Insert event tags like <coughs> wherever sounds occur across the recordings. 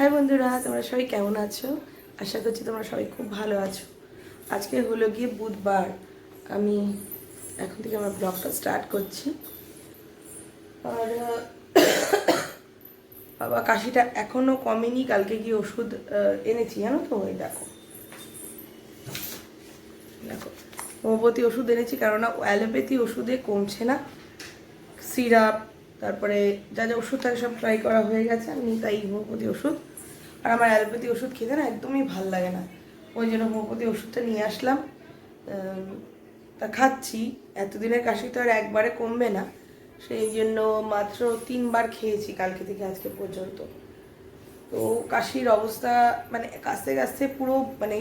High বন্ধুরা, তোমরা সবাই কেমন আছো? আশা করছি তোমরা সবাই খুব ভালো আছো। আজকে হলো গিয়ে বুধবার। আমি এখন থেকে আমার ব্লগটা স্টার্ট করছি। আর, <coughs> বাবা, কাশিটা এখনও কমেনি, কালকে গিয়ে ওষুধ এনেছি, জানো তো? ওই দেখো। দেখো হোমিওপ্যাথি ওষুধ এনেছি, কেননা অ্যালোপ্যাথি ওষুধে কমছে না। সিরাপ তারপরে যা যা ওষুধ থাকে সব ট্রাই করা হয়ে গেছে, আমি তাই হোমিওপ্যাথি ওষুধ। আর আমার অ্যালোপ্যাথি ওষুধ খেতে না একদমই ভালো লাগে না। ওই জন্য হোমিওপ্যাথি ওষুধটা নিয়ে আসলাম। তা খাচ্ছি। এতদিনের কাশি তো আর একবারে কমবে না। সেই জন্য মাত্র তিনবার খেয়েছি কালকে থেকে আজকে পর্যন্ত। তো কাশির অবস্থা মানে কাশতে কাশতে পুরো মানে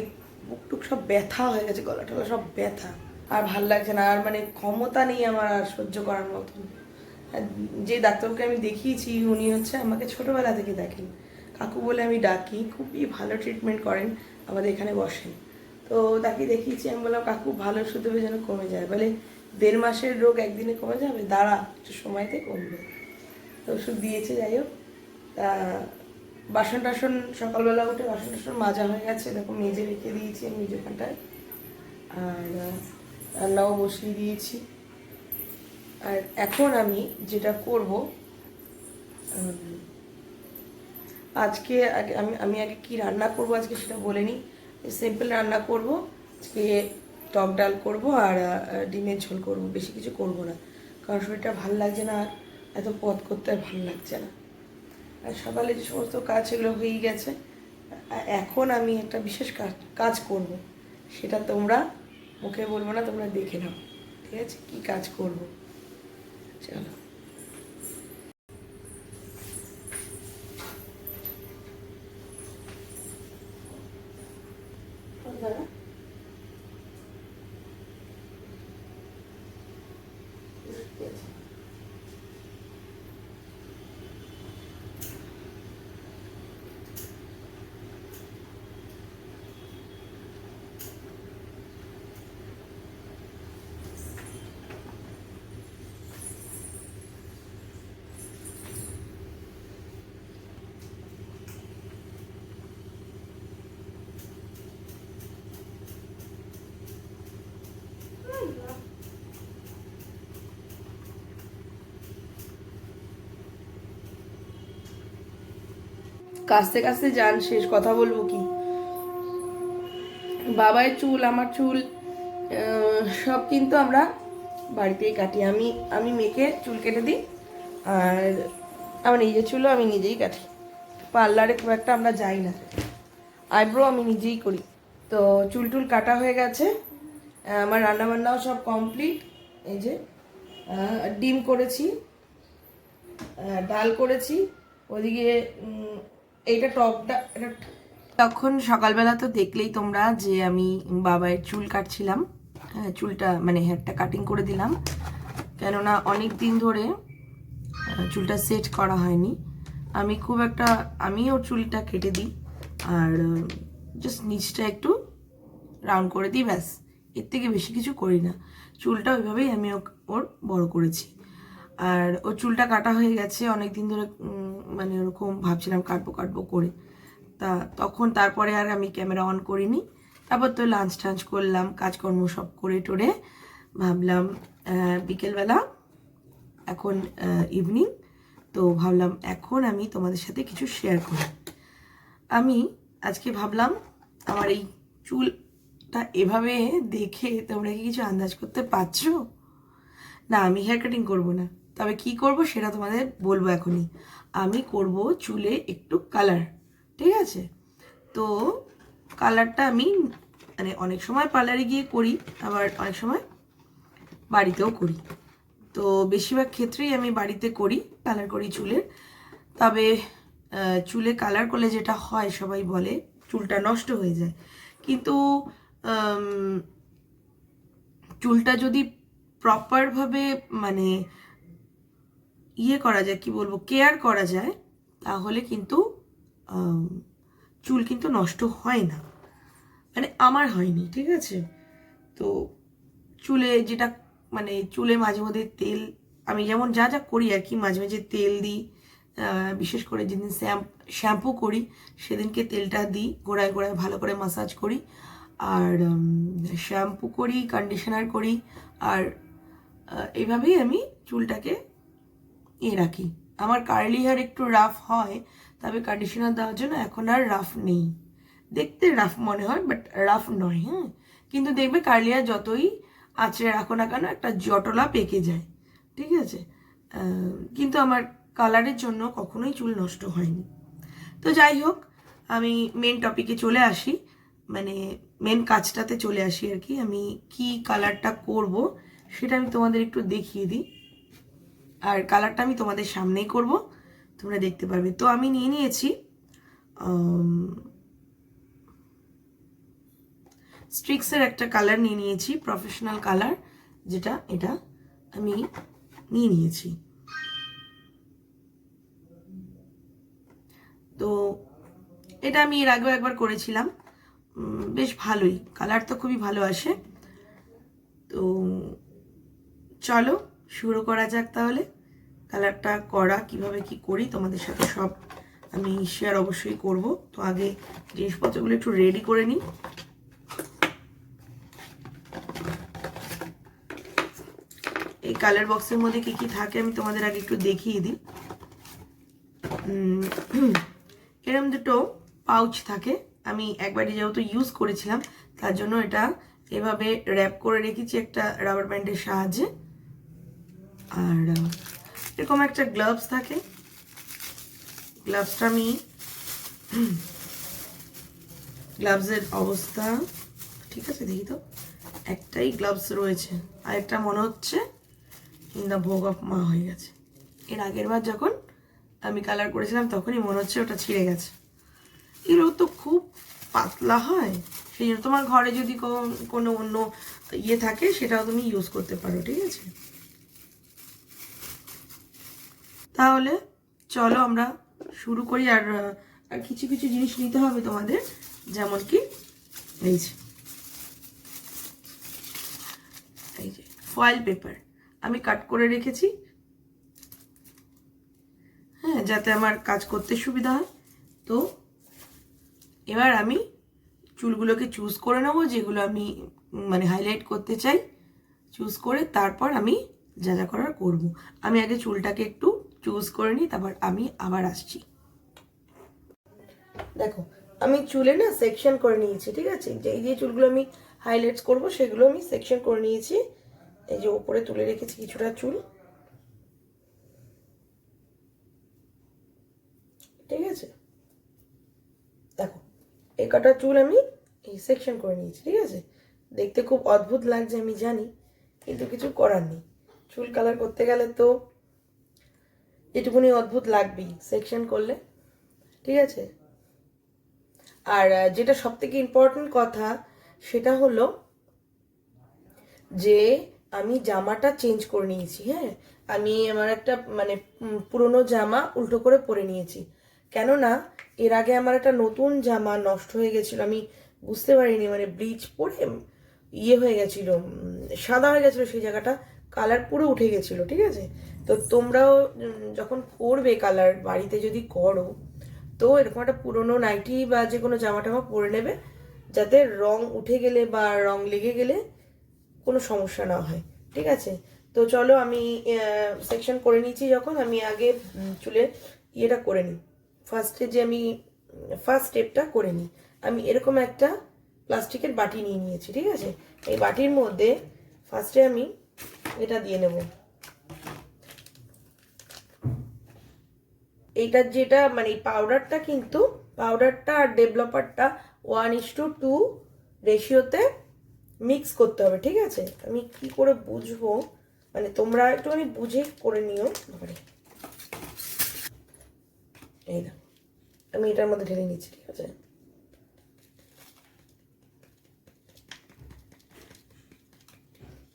বুক টুক সব ব্যথা হয়ে গেছে গলা টলা সব ব্যথা। আর ভালো লাগছে না, আর মানে ক্ষমতা নেই আমার আর সহ্য করার মতন। যে ডাক্তারকে আমি দেখিয়েছি, উনি হচ্ছে আমাকে ছোটোবেলা থেকে দেখেন। কাকু বলে আমি ডাকি, খুবই ভালো ট্রিটমেন্ট করেন, আমাদের এখানে বসেন। তো তাকে দেখিয়েছি, আমি বললাম, কাকু, ভালো দেবে যেন কমে যায়। বলে, দেড় মাসের রোগ একদিনে কমে যাবে? দাঁড়া, একটু সময়তে কমবে। তো ওষুধ দিয়েছে, যাই হোক। তা বাসন টাসন, সকালবেলা উঠে বাসন টাসন মাজা হয়ে গেছে দেখো মেজে রেখে দিয়েছি আমি ওখানটায় আর রান্নাও বসিয়ে দিয়েছি। আর এখন আমি যেটা করব আজকে আগে আমি আমি আগে কি রান্না করব আজকে সেটা বলে নিই। সিম্পল রান্না করব, আজকে টক ডাল করব আর ডিমের ঝোল করব, বেশি কিছু করব না। কারণ শরীরটা ভালো লাগছে না আর এত পথ করতে আর ভালো লাগছে না। আর সকালে যে সমস্ত কাজ সেগুলো হয়েই গেছে এখন আমি একটা বিশেষ কাজ কাজ করব। সেটা তোমরা মুখে বলব না, তোমরা দেখে নাও। ঠিক আছে? কী কাজ করব? চলো দাঁড়া। কাস্তে কাস্তে যান, শেষ কথা বলব কি? বাবার চুল, আমার চুল সব কিন্তু আমরা বাড়িতেই কাটি। আমি আমি মেয়েকে চুল কেটে দিই, আর আমার নিজের চুলও আমি নিজেই কাটি। পার্লারে খুব একটা আমরা যাই না। আইব্রো আমি নিজেই করি। তো চুল টুল কাটা হয়ে গেছে। আমার রান্নাবান্নাও সব কমপ্লিট। এই যে ডিম করেছি ডাল করেছি। ওদিকে এইটা এটা তখন সকালবেলা তো দেখলেই তোমরা যে আমি বাবার চুল কাটছিলাম। হ্যাঁ চুলটা মানে হেয়ারটা কাটিং করে দিলাম। কেননা অনেক দিন ধরে চুলটা সেট করা হয়নি। আমি খুব একটা, আমি ওর চুলটা কেটে দিই। আর জাস্ট নিচটা একটু রাউন্ড করে দিই, ব্যাস। এর থেকে বেশি কিছু করি না। চুলটা ওইভাবেই আমি ওর বড় করেছি। আর ওর চুলটা কাটা হয়ে গেছে অনেক দিন ধরে মানে ওরকম ভাবছিলাম কাটবো কাটবো করে। তা তখন তারপরে আর আমি ক্যামেরা অন করিনি। তারপর তো লাঞ্চ টাঞ্চ করলাম, কাজকর্ম সব করে টোরে। ভাবলাম বিকেলবেলা, এখন ইভিনিং তো ভাবলাম এখন আমি তোমাদের সাথে কিছু শেয়ার করি। আমি আজকে ভাবলাম, আমার এই চুলটা এভাবে দেখে তোমরা কি কিছু আন্দাজ করতে পারছ? না, আমি হেয়ার কাটিং করব না। তবে কি করব সেটা তোমাদের বলব এখনই। আমি করব চুলে একটু কালার ঠিক আছে? তো কালারটা আমি মানে অনেক সময় পার্লারে গিয়ে করি, আবার অনেক সময় বাড়িতেও করি। তো বেশিরভাগ ক্ষেত্রেই আমি বাড়িতে করি কালার করি চুলের তবে চুলে কালার করলে যেটা হয়, সবাই বলে, চুলটা নষ্ট হয়ে যায়। কিন্তু চুলটা যদি প্রপারভাবে মানে ইয়ে করা যায়, কি বলব কেয়ার করা যায়, তাহলে কিন্তু চুল কিন্তু নষ্ট হয় না। মানে আমার হয়নি, ঠিক আছে? তো চুলে যেটা মানে চুলে মাঝে মধ্যে তেল, আমি যেমন যা যা করি আর কি, মাঝে মাঝে তেল দিই বিশেষ করে যেদিন শ্যাম্পু করি, সেদিনকে তেলটা দিই, গোড়ায় গোড়ায় ভালো করে মাসাজ করি, আর শ্যাম্পু করি কন্ডিশনার করি, আর এইভাবেই আমি চুলটাকে এ রাখি। আমার কার্লি হেয়ার একটু রাফ হয়, তবে কন্ডিশনার দেওয়ার জন্য এখন আর রাফ নেই। দেখতে রাফ মনে হয় বাট রাফ নয় হ্যাঁ? কিন্তু দেখবে কার্লি হেয়ার যতই আঁচড়ে রাখো না কেন, একটা জটলা পেকে যায়। ঠিক আছে? কিন্তু আমার কালারের জন্য কখনোই চুল নষ্ট হয়নি। তো যাই হোক, আমি মেন টপিকে চলে আসি। মানে মেন কাজটাতে চলে আসি আর কি। আমি কি কালারটা করব, সেটা আমি তোমাদের একটু দেখিয়ে দিই। আর কালারটা আমি তোমাদের সামনেই করব। তোমরা দেখতে পারবে। তো আমি নিয়ে নিয়েছি স্ট্রিক্সের একটা কালার নিয়ে নিয়েছি প্রফেশনাল কালার, যেটা এটা আমি নিয়ে নিয়েছি। তো এটা আমি এর আগেও একবার করেছিলাম। বেশ ভালোই, কালার তো খুবই ভালো আসে। তো চলো শুরু করা যাক তাহলে। কালারটা করা, কীভাবে কি করি তোমাদের সাথে সব আমি শেয়ার অবশ্যই করব। তো আগে জিনিসপত্রগুলো একটু রেডি করে নিই। এই কালার বক্সের মধ্যে কি কি থাকে আমি তোমাদের আগে একটু দেখিয়ে দিই। এরম দুটো পাউচ থাকে। আমি একবারই যেহেতু ইউজ করেছিলাম, তার জন্য এটা এভাবে র্যাপ করে রেখেছি একটা রাবার ব্যান্ডের সাহায্যে। আর এরকম একটা গ্লাভস থাকে। গ্লাভসটা আমি গ্লাভসের অবস্থা, ঠিক আছে, দেখি তো। একটাই গ্লাভস রয়েছে। আর একটা মনে হচ্ছে ইন দ্য ভোগ অফ মা হয়ে গেছে। এর আগের বার যখন আমি কালার করেছিলাম, তখনই মনে হচ্ছে ওটা ছিঁড়ে গেছে। এগুলো তো খুব পাতলা হয়। সেই জন্য তোমার ঘরে যদি কোনো অন্য ইয়ে থাকে, সেটাও তুমি ইউজ করতে পারো, ঠিক আছে? তাহলে চলো আমরা শুরু করি আর আর কিছু কিছু জিনিস নিতে হবে তোমাদের, যেমন কি, এই যে এই যে ফয়েল পেপার আমি কাট করে রেখেছি। হ্যাঁ যাতে আমার কাজ করতে সুবিধা হয়। তো এবার আমি চুলগুলোকে চুজ করে নেব, যেগুলো আমি মানে হাইলাইট করতে চাই। চুজ করে তারপর আমি যা যা করার করব। আমি আগে চুলটাকে একটু চুজ করে নিই, তারপর আমি আবার আসছি। দেখো, আমি চুলে না সেকশন করে নিয়েছি, ঠিক আছে? যে এই যে চুলগুলো আমি হাইলাইটস করব, সেগুলো আমি সেকশন করে নিয়েছি। এই যে ওপরে তুলে রেখেছি কিছুটা চুল। ঠিক আছে? দেখো, এই কটা চুল আমি এই সেকশন করে নিয়েছি, ঠিক আছে? দেখতে খুব অদ্ভুত লাগছে, আমি জানি, কিন্তু কিছু করার নেই। চুল কালার করতে গেলে তো এটুকুনি অদ্ভুত লাগবেই সেকশন করলে। ঠিক আছে? আর যেটা সব থেকে ইম্পর্টেন্ট কথা, সেটা হলো যে, আমি জামাটা চেঞ্জ করে নিয়েছি হ্যাঁ? আমি আমার একটা মানে পুরনো জামা উল্টো করে পরে নিয়েছি। কেননা, এর আগে আমার একটা নতুন জামা নষ্ট হয়ে গেছিল, আমি বুঝতে পারিনি মানে ব্লিচ পরে ইয়ে হয়ে গেছিল সাদা হয়ে গেছিল সেই জায়গাটা কালার পুরো উঠে গেছিল, ঠিক আছে? তো তোমরাও যখন করবে কালার বাড়িতে যদি করো, তো এরকম একটা পুরনো নাইটি বা যে কোনো জামা টামা পরে নেবে, যাতে রং উঠে গেলে বা রং লেগে গেলে কোনো সমস্যা না হয়, ঠিক আছে? তো চলো আমি সেকশন করে নিয়েছি যখন, আমি আগে চুলে ইয়েটা করে নিই। ফার্স্টে যে আমি ফার্স্ট স্টেপটা করে নিই। আমি এরকম একটা প্লাস্টিকের বাটি নিয়ে নিয়েছি, ঠিক আছে? এই বাটির মধ্যে ফার্স্টে আমি এটা দিয়ে নেব। এইটার যেটা মানে পাউডারটা কিন্তু পাউডারটা আর ডেভেলপারটা ওয়ান ইস টু টু রেশিওতে মিক্স করতে হবে, ঠিক আছে? আমি কি করে বুঝব? মানে তোমরা একটুখানি বুঝে করে নিও। এই দেখো, আমি এটার মধ্যে ঢেলে নিচ্ছি, ঠিক আছে?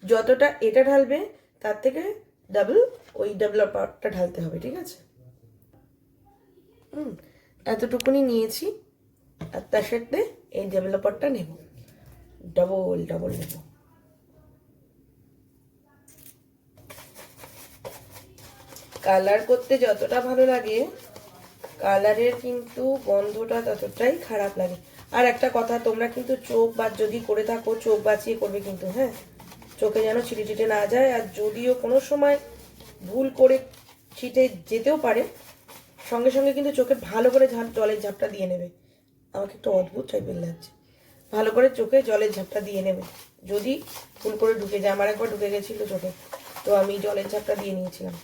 যতটা এটা ঢালবে, তার থেকে ডাবল ওই ডেভেলপারটা ঢালতে হবে, ঠিক আছে? হুম, এতটুকুনি নিয়েছি। আর তার সাথে এই ডেভেলপারটা নেব। ডবল ডবল নেব। কালার করতে যতটা ভালো লাগে কালারের কিন্তু গন্ধটা ততটাই খারাপ লাগে। আর একটা কথা, তোমরা কিন্তু চোখ বা যদি করে থাকো, চোখ বাঁচিয়ে করবে কিন্তু হ্যাঁ? চোখে যেন ছিটে ছিটে না যায়। আর যদিও কোনো সময় ভুল করে ছিটে যেতেও পারে, সঙ্গে সঙ্গে কিন্তু চোখে ভালো করে জলের ঝাপটা দিয়ে নেবে। আমাকে একটু অদ্ভুত টাইপের লাগছে। ভালো করে চোখে জলের ঝাপটা দিয়ে নেবে। যদি ভুল করে ঢুকে যায়, আমার একবার ঢুকে গেছিল চোখে, তো আমি জলের ঝাপটা দিয়ে নিয়েছিলাম।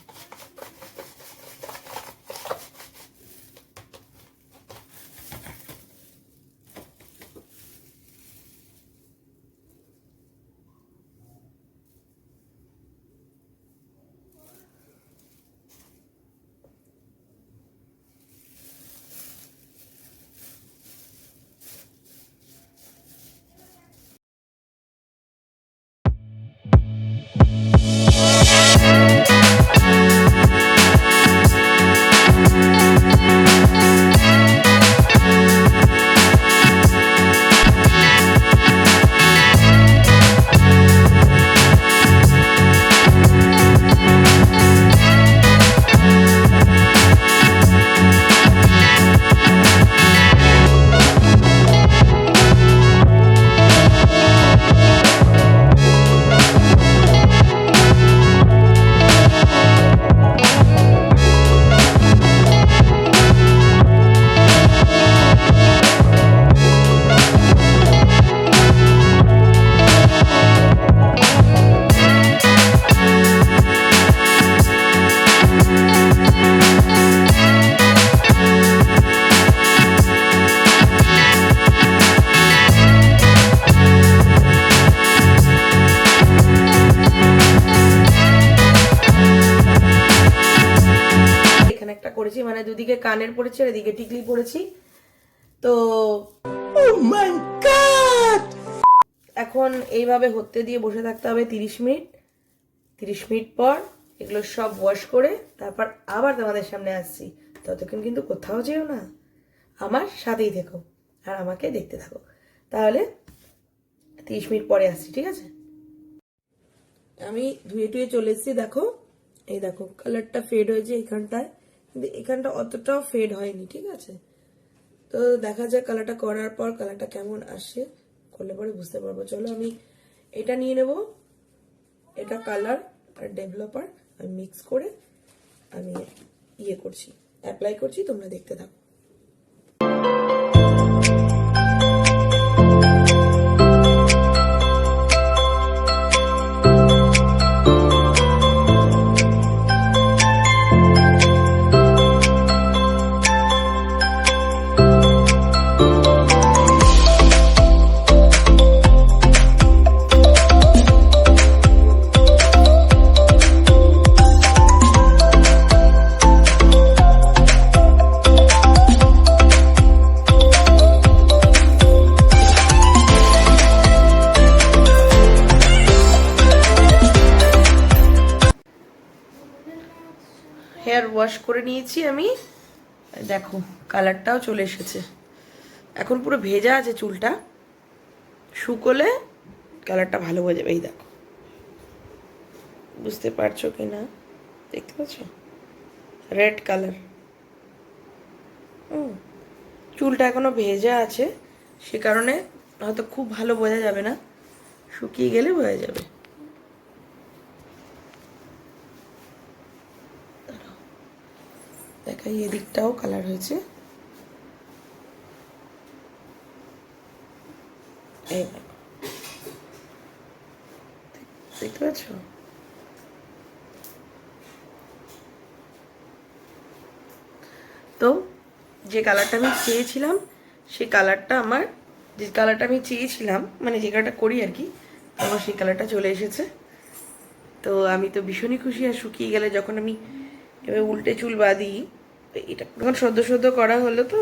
কানের পড়েছি আর এদিকে টিকলি পড়েছি। তো এখন এইভাবে হতে দিয়ে বসে থাকতে হবে তিরিশ মিনিট। তিরিশ মিনিট পর এগুলো সব ওয়াশ করে তারপর আবার তোমাদের সামনে আসছি। ততক্ষণ কিন্তু কোথাও যেও না। আমার সাথেই থেকো আর আমাকে দেখতে থাকো। তাহলে তিরিশ মিনিট পরে আসছি ঠিক আছে? আমি ধুয়ে টুয়ে চলে এসেছি দেখো। এই দেখো কালারটা ফেড হয়েছে এখানটায়। কিন্তু এখানটা অতটাও ফেড হয়নি, ঠিক আছে? তো দেখা যায় কালারটা করার পর কালারটা কেমন আসে। করলে পরে বুঝতে পারব। চলো আমি এটা নিয়ে নেব। এটা কালার আর ডেভেলপার আমি মিক্স করে আমি ইয়ে করছি অ্যাপ্লাই করছি, তোমরা দেখতে থাকো। করে নিয়েছি আমি। দেখো, কালারটাও চলে এসেছে। এখন পুরো ভেজা আছে চুলটা। শুকোলে কালারটা ভালো হয়ে যাবে, এই দেখো। বুঝতে পারছ কি না? দেখতে পাচ্ছ? রেড কালার হুম। চুলটা এখনও ভেজা আছে, সে কারণে হয়তো খুব ভালো বোঝা যাবে না। শুকিয়ে গেলে বোঝা যাবে। দেখাই এদিকটাও কালার হয়েছে। এই দেখো। দেখতে পাচ্ছ? তো যে কালারটা আমি চেয়েছিলাম, সেই কালারটা আমার, যে কালারটা আমি চেয়েছিলাম মানে যে কালারটা করি আর কি আমার সেই কালারটা চলে এসেছে। তো আমি তো ভীষণই খুশি আর শুকিয়ে গেলে যখন আমি এবার উল্টে চুল বাঁধি এটা যখন সদ্য সদ্য করা হলো তো?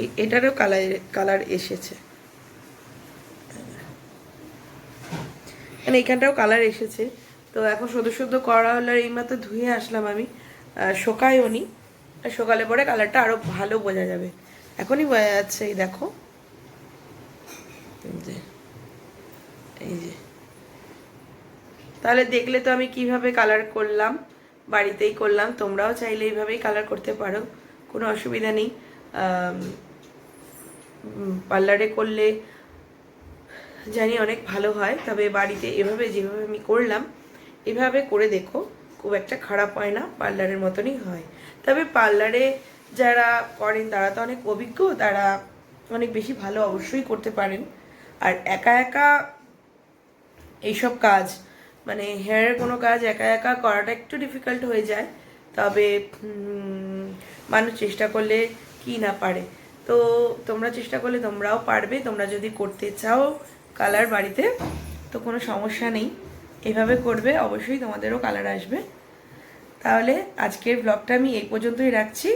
এই এটারও কালার কালার এসেছে। মানে এখানটাও কালার এসেছে। তো এখন সদ্য সদ্য করা হলো, আর এইমাত্র ধুয়ে আসলাম আমি। শোকায়ও নি। সকালে পরে কালারটা আরও ভালো বোঝা যাবে। এখনই বোঝা যাচ্ছে, এই দেখো। যে, এই যে। তাহলে দেখলে তো আমি কীভাবে কালার করলাম। বাড়িতেই করলাম। তোমরাও চাইলে এইভাবেই কালার করতে পারো, কোনো অসুবিধা নেই। পার্লারে করলে জানি অনেক ভালো হয়, তবে বাড়িতে এভাবে যেভাবে আমি করলাম, এভাবে করে দেখো, খুব একটা খারাপ হয় না পার্লারের মতনই হয়। তবে পার্লারে যারা করেন, তারা তো অনেক অভিজ্ঞ, তারা অনেক বেশি ভালো অবশ্যই করতে পারেন। আর একা একা এইসব কাজ মানে হেয়ারের কোনো কাজ একা একা করাটা একটু ডিফিকাল্ট হয়ে যায়। তবে মানুষ চেষ্টা করলে কি না পারে। তো তোমরা চেষ্টা করলে তোমরাও পারবে। তোমরা যদি করতে চাও কালার বাড়িতে, তো কোনো সমস্যা নেই। এভাবে করবে, অবশ্যই তোমাদেরও কালার আসবে। তাহলে আজকের ব্লগটা আমি এই পর্যন্তই রাখছি।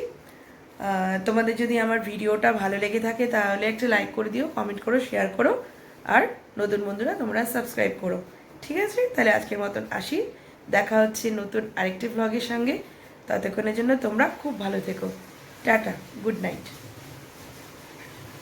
তোমাদের যদি আমার ভিডিওটা ভালো লেগে থাকে, তাহলে একটা লাইক করে দিও কমেন্ট করো শেয়ার করো। আর নতুন বন্ধুরা, তোমরা সাবস্ক্রাইব করো। ঠিক আছে? তাহলে আজকের মতন আসি। দেখা হচ্ছে নতুন আরেকটি ব্লগের সঙ্গে। ততক্ষণের জন্য তোমরা খুব ভালো থেকো। Tata good night